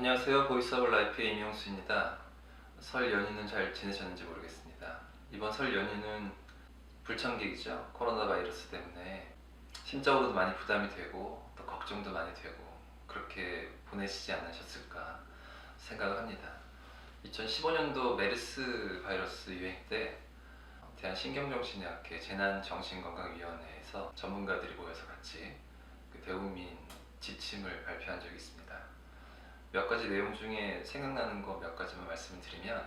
안녕하세요. 보이스 오브 라이프의 임영수입니다. 설 연휴는 잘 지내셨는지 모르겠습니다. 이번 설 연휴는 불청객이죠. 코로나 바이러스 때문에 심적으로도 많이 부담이 되고 또 걱정도 많이 되고 그렇게 보내시지 않으셨을까 생각을 합니다. 2015년도 메르스 바이러스 유행 때 대한신경정신의학회 재난정신건강위원회에서 전문가들이 모여서 같이 그 대국민 지침을 발표한 적이 있습니다. 몇 가지 내용 중에 생각나는 거 몇 가지만 말씀을 드리면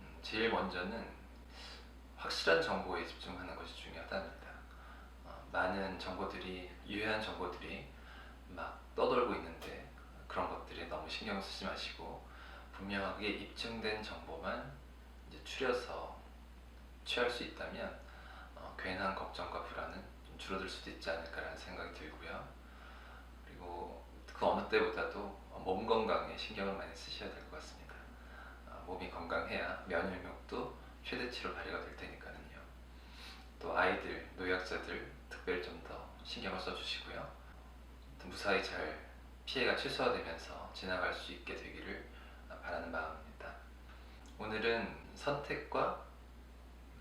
음, 제일 먼저는 확실한 정보에 집중하는 것이 중요하답니다. 어, 많은 정보들이 유해한 정보들이 막 떠돌고 있는데 그런 것들에 너무 신경 쓰지 마시고 분명하게 입증된 정보만 이제 추려서 취할 수 있다면 어, 괜한 걱정과 불안은 좀 줄어들 수도 있지 않을까라는 생각이 들고요. 그리고 그 어느 때보다도 몸 건강에 신경을 많이 쓰셔야 될 것 같습니다. 어, 몸이 건강해야 면역력도 최대치로 발휘가 될 테니까요. 또 아이들, 노약자들 특별히 좀 더 신경을 써주시고요. 무사히 잘 피해가 최소화되면서 지나갈 수 있게 되기를 바라는 마음입니다. 오늘은 선택과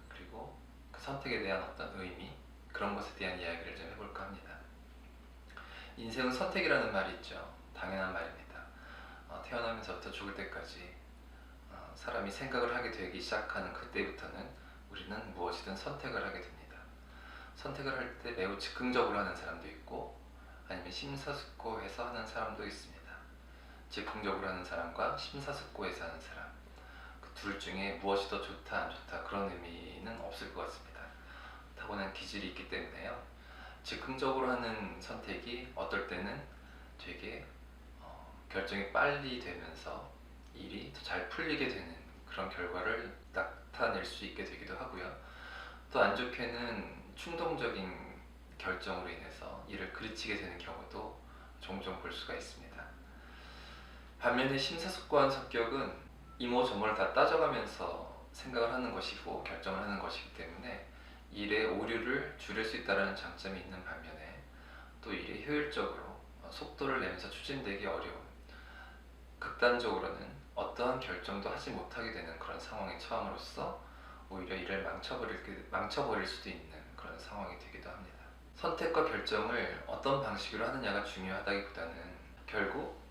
그리고 그 선택에 대한 어떤 의미 그런 것에 대한 이야기를 좀 해볼까 합니다. 인생은 선택이라는 말이 있죠. 당연한 말입니다. 어, 태어나면서부터 죽을 때까지 어, 사람이 생각을 하게 되기 시작하는 그때부터는 우리는 무엇이든 선택을 하게 됩니다. 선택을 할 때 매우 즉흥적으로 하는 사람도 있고 아니면 심사숙고해서 하는 사람도 있습니다. 즉흥적으로 하는 사람과 심사숙고해서 하는 사람 그 둘 중에 무엇이 더 좋다 안 좋다 그런 의미는 없을 것 같습니다. 타고난 기질이 있기 때문에요. 즉흥적으로 하는 선택이 어떨 때는 되게 어, 결정이 빨리 되면서 일이 더 잘 풀리게 되는 그런 결과를 나타낼 수 있게 되기도 하고요. 또 안 좋게는 충동적인 결정으로 인해서 일을 그르치게 되는 경우도 종종 볼 수가 있습니다. 반면에 심사숙고한 성격은 이모저모를 다 따져가면서 생각을 하는 것이고 결정을 하는 것이기 때문에 일의 오류를 줄일 수 있다는 장점이 있는 반면에 또 일이 효율적으로 속도를 내면서 추진되기 어려운 극단적으로는 어떠한 결정도 하지 못하게 되는 그런 상황에 처함으로써 오히려 일을 망쳐버릴, 망쳐버릴 수도 있는 그런 상황이 되기도 합니다. 선택과 결정을 어떤 방식으로 하느냐가 중요하다기보다는 결국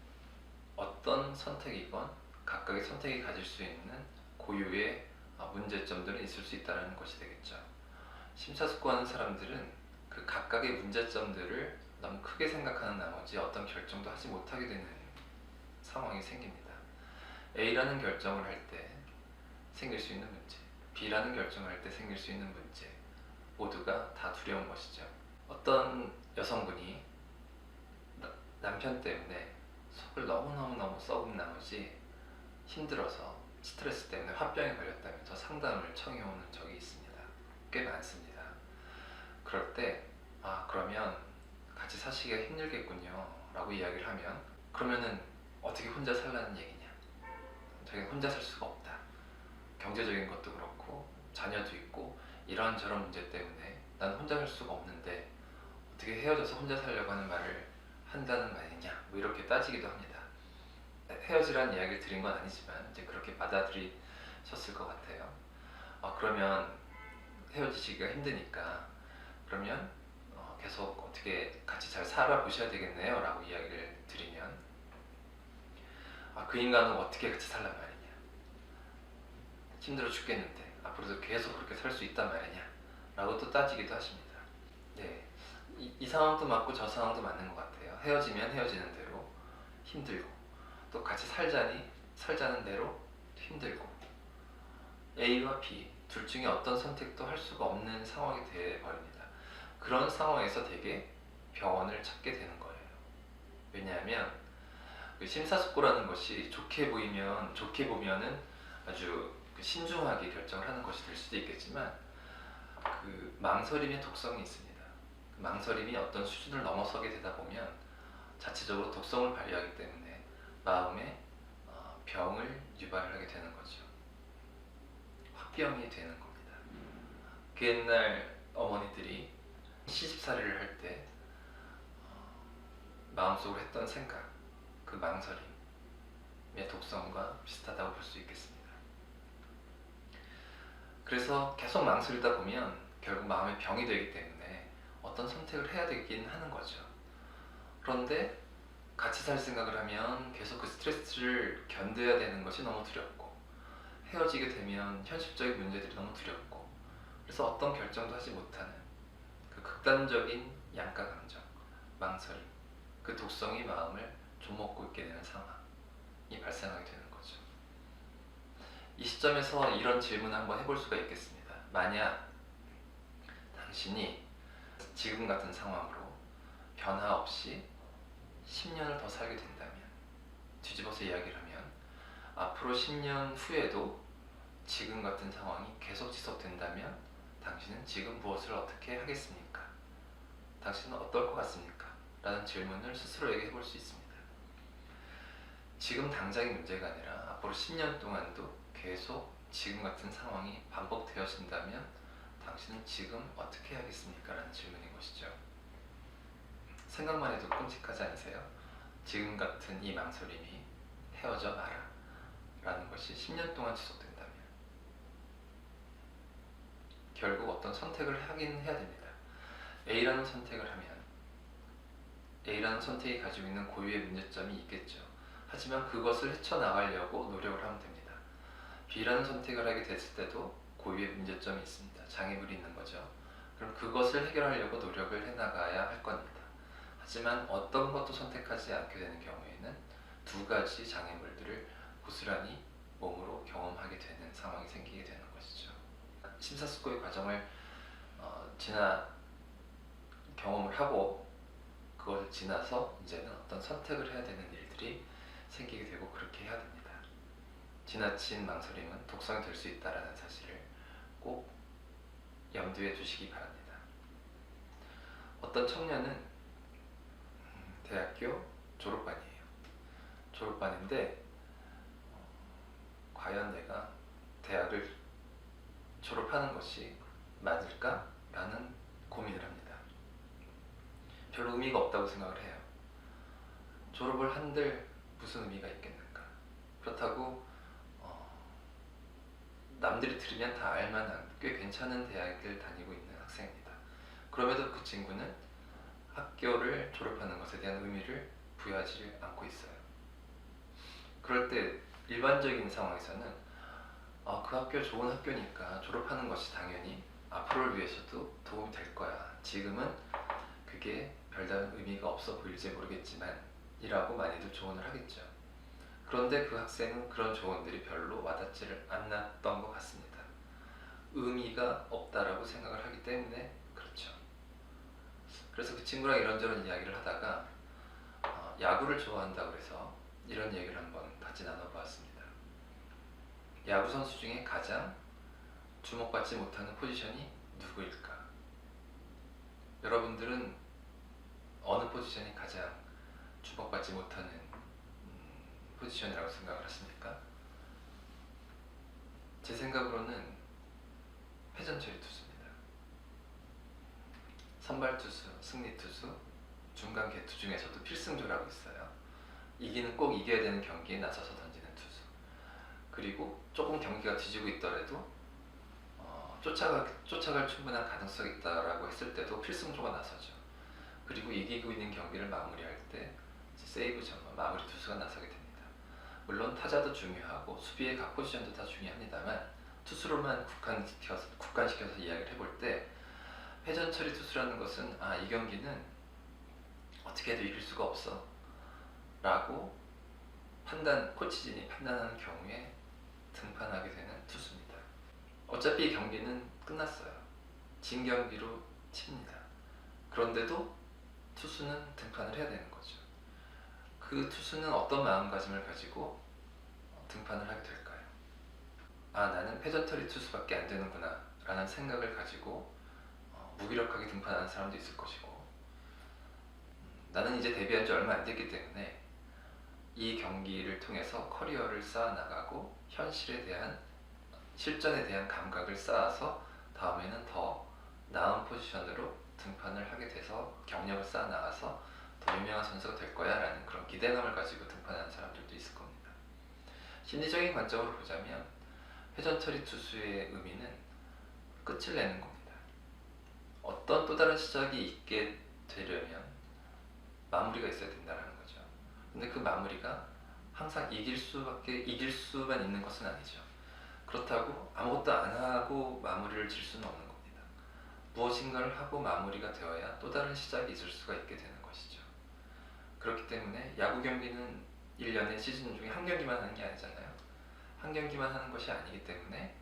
어떤 선택이건 각각의 선택이 가질 수 있는 고유의 문제점들은 있을 수 있다는 것이 되겠죠. 심사숙고하는 사람들은 그 각각의 문제점들을 너무 크게 생각하는 나머지 어떤 결정도 하지 못하게 되는 상황이 생깁니다. A라는 결정을 할 때 생길 수 있는 문제, B라는 결정을 할 때 생길 수 있는 문제 모두가 다 두려운 것이죠. 어떤 여성분이 나, 남편 때문에 속을 너무너무너무 썩은 나머지 힘들어서 스트레스 때문에 화병에 걸렸다면서 상담을 청해오는 적이 있습니다. 꽤 많습니다. 그럴 때, 아, 그러면 같이 사시기가 힘들겠군요. 라고 이야기를 하면, 그러면은 어떻게 혼자 살라는 얘기냐? 자기는 혼자 살 수가 없다. 경제적인 것도 그렇고, 자녀도 있고, 이런저런 문제 때문에 난 혼자 살 수가 없는데, 어떻게 헤어져서 혼자 살려고 하는 말을 한다는 말이냐? 뭐 이렇게 따지기도 합니다. 헤어지라는 이야기를 드린 건 아니지만, 이제 그렇게 받아들이셨을 것 같아요. 아, 그러면 헤어지시기가 힘드니까, 그러면 어, 계속 어떻게 같이 잘 살아보셔야 되겠네요. 라고 이야기를 드리면, 아, 그 인간은 어떻게 같이 살란 말이냐? 힘들어 죽겠는데, 앞으로도 계속 그렇게 살 수 있단 말이냐? 라고 또 따지기도 하십니다. 네. 이, 이 상황도 맞고 저 상황도 맞는 것 같아요. 헤어지면 헤어지는 대로 힘들고, 또 같이 살자니 살자는 대로 힘들고, A와 B 둘 중에 어떤 선택도 할 수가 없는 상황이 되어버립니다. 그런 상황에서 되게 병원을 찾게 되는 거예요. 왜냐하면 그 심사숙고라는 것이 좋게 보이면 좋게 보면은 아주 그 신중하게 결정을 하는 것이 될 수도 있겠지만 그 망설임의 독성이 있습니다. 그 망설임이 어떤 수준을 넘어서게 되다 보면 자체적으로 독성을 발휘하기 때문에 마음에 어, 병을 유발하게 되는 거죠. 화병이 되는 겁니다. 그 옛날 어머니들이 시집살이를 할때 어, 마음속으로 했던 생각, 그 망설임, 독성과 비슷하다고 볼 수 있겠습니다. 그래서 계속 망설이다 보면 결국 마음의 병이 되기 때문에 어떤 선택을 해야 되긴 하는 거죠. 그런데 같이 살 생각을 하면 계속 그 스트레스를 견뎌야 되는 것이 너무 두렵고 헤어지게 되면 현실적인 문제들이 너무 두렵고 그래서 어떤 결정도 하지 못하는 그 극단적인 양가 감정, 망설임, 그 독성이 마음을 좀먹고 있게 되는 상황이 발생하게 되는 거죠. 이 시점에서 이런 질문을 한번 해볼 수가 있겠습니다. 만약 당신이 지금 같은 상황으로 변화 없이 10년을 더 살게 된다면 뒤집어서 이야기를 하면 앞으로 10년 후에도 지금 같은 상황이 계속 지속된다면 당신은 지금 무엇을 어떻게 하겠습니까? 당신은 어떨 것 같습니까? 라는 질문을 스스로에게 해볼 수 있습니다. 지금 당장의 문제가 아니라 앞으로 10년 동안도 계속 지금 같은 상황이 반복되어진다면 당신은 지금 어떻게 하겠습니까? 라는 질문인 것이죠. 생각만 해도 끔찍하지 않으세요? 지금 같은 이 망설임이 헤어져 마라 라는 것이 10년 동안 지속된다면 결국 어떤 선택을 하긴 해야 됩니다. A라는 선택을 하면 A라는 선택이 가지고 있는 고유의 문제점이 있겠죠. 하지만 그것을 헤쳐나가려고 노력을 하면 됩니다. B라는 선택을 하게 됐을 때도 고유의 문제점이 있습니다. 장애물이 있는 거죠. 그럼 그것을 해결하려고 노력을 해나가야 할 겁니다. 하지만 어떤 것도 선택하지 않게 되는 경우에는 두 가지 장애물들을 고스란히 몸으로 경험하게 되는 상황이 생기게 되는 것이죠. 심사숙고의 과정을 어, 지나 경험을 하고 그것을 지나서 이제는 어떤 선택을 해야 되는 일들이 생기게 되고 그렇게 해야 됩니다. 지나친 망설임은 독성이 될 수 있다라는 사실을 꼭 염두에 두시기 바랍니다. 어떤 청년은 음, 대학교 졸업반이에요. 졸업반인데 어, 과연 내가 대학을 졸업하는 것이 맞을까? 라는 고민을 합니다. 별로 의미가 없다고 생각을 해요. 졸업을 한들 무슨 의미가 있겠는가? 그렇다고 어, 남들이 들으면 다 알만한 꽤 괜찮은 대학을 다니고 있는 학생입니다. 그럼에도 그 친구는 학교를 졸업하는 것에 대한 의미를 부여하지 않고 있어요. 그럴 때 일반적인 상황에서는 어, 그 학교 좋은 학교니까 졸업하는 것이 당연히 앞으로를 위해서도 도움이 될 거야. 지금은 그게 별다른 의미가 없어 보일지 모르겠지만 이라고 많이들 조언을 하겠죠. 그런데 그 학생은 그런 조언들이 별로 와닿지를 않았던 것 같습니다. 의미가 없다라고 생각을 하기 때문에 그렇죠. 그래서 그 친구랑 이런저런 이야기를 하다가 어, 야구를 좋아한다고 해서 이런 얘기를 한번 같이 나눠보았습니다. 야구 선수 중에 가장 주목받지 못하는 포지션이 누구일까? 여러분들은 어느 포지션이 가장 주목받지 못하는 음, 포지션이라고 생각을 하십니까? 제 생각으로는 회전처리 투수입니다. 선발 투수, 승리 투수, 중간 개투 중에서도 필승조라고 있어요. 이기는 꼭 이겨야 되는 경기에 나서서 던지는 투수. 그리고 조금 경기가 뒤지고 있더라도 어, 쫓아가, 쫓아갈 충분한 가능성이 있다라고 했을 때도 필승조가 나서죠. 그리고 이기고 있는 경기를 마무리할 때 세이브 전문 마무리 투수가 나서게 됩니다. 물론 타자도 중요하고 수비의 각 포지션도 다 중요합니다만 투수로만 국한시켜서, 국간시켜서 이야기를 해볼 때 회전 처리 투수라는 것은 아 이 경기는 어떻게 해도 이길 수가 없어 라고 판단 코치진이 판단하는 경우에 등판하게 되는 투수입니다. 어차피 이 경기는 끝났어요. 진 경기로 칩니다. 그런데도 투수는 등판을 해야 되는 거죠. 그 투수는 어떤 마음가짐을 가지고 등판을 하게 될까요? 아 나는 패전터리 투수밖에 안 되는구나 라는 생각을 가지고 어, 무기력하게 등판하는 사람도 있을 것이고 음, 나는 이제 데뷔한 지 얼마 안 됐기 때문에 이 경기를 통해서 커리어를 쌓아나가고 현실에 대한 실전에 대한 감각을 쌓아서 다음에는 더 나은 포지션으로 등판을 하게 돼서 경력을 쌓아나가서 더 유명한 선수가 될 거야 라는 그런 기대감을 가지고 등판하는 사람들도 있을 겁니다. 심리적인 관점으로 보자면 회전 처리 투수의 의미는 끝을 내는 겁니다. 어떤 또 다른 시작이 있게 되려면 마무리가 있어야 된다는 거죠. 근데 그 마무리가 항상 이길 수밖에 이길 수만 있는 것은 아니죠. 그렇다고 아무것도 안 하고 마무리를 질 수는 없는 겁니다. 무엇인가를 하고 마무리가 되어야 또 다른 시작이 있을 수가 있게 되는 것이죠. 그렇기 때문에 야구 경기는 1년의 시즌 중에 한 경기만 하는 게 아니잖아요. 한 경기만 하는 것이 아니기 때문에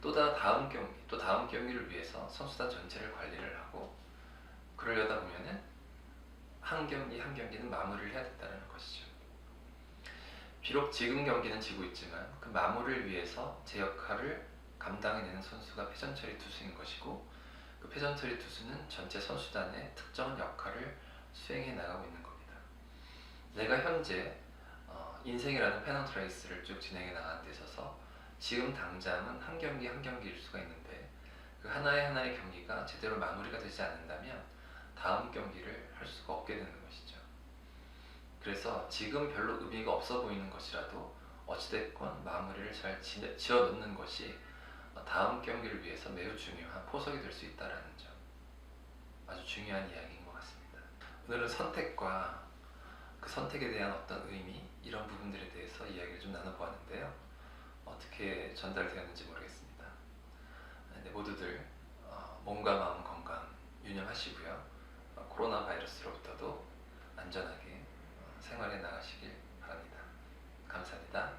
또다 다음 경기, 또 다음 경기를 위해서 선수단 전체를 관리를 하고 그러려다 보면은 한 경기 한 경기는 마무리를 해야 된다는 것이죠. 비록 지금 경기는 지고 있지만 그 마무리를 위해서 제 역할을 감당해내는 선수가 패전처리 투수인 것이고 그 패전처리 투수는 전체 선수단의 특정한 역할을 수행해 나가고 있는 겁니다. 내가 현재 어, 인생이라는 페넌트 레이스를 쭉 진행해 나가는 데 있어서 지금 당장은 한 경기 한 경기일 수가 있는데 그 하나의 하나의 경기가 제대로 마무리가 되지 않는다면 다음 경기를 할 수가 없게 되는 것이죠. 그래서 지금 별로 의미가 없어 보이는 것이라도 어찌됐건 마무리를 잘 지- 지어 놓는 것이 다음 경기를 위해서 매우 중요한 포석이 될 수 있다는 점 아주 중요한 이야기인 것 같습니다. 오늘은 선택과 그 선택에 대한 어떤 의미 이런 부분들에 대해서 이야기를 좀 나눠보았는데요. 어떻게 전달되었는지 모르겠습니다. 네, 모두들 어, 몸과 마음 건강 유념하시고요. 어, 코로나 바이러스로부터도 안전하게 어, 생활해 나가시길 바랍니다. 감사합니다.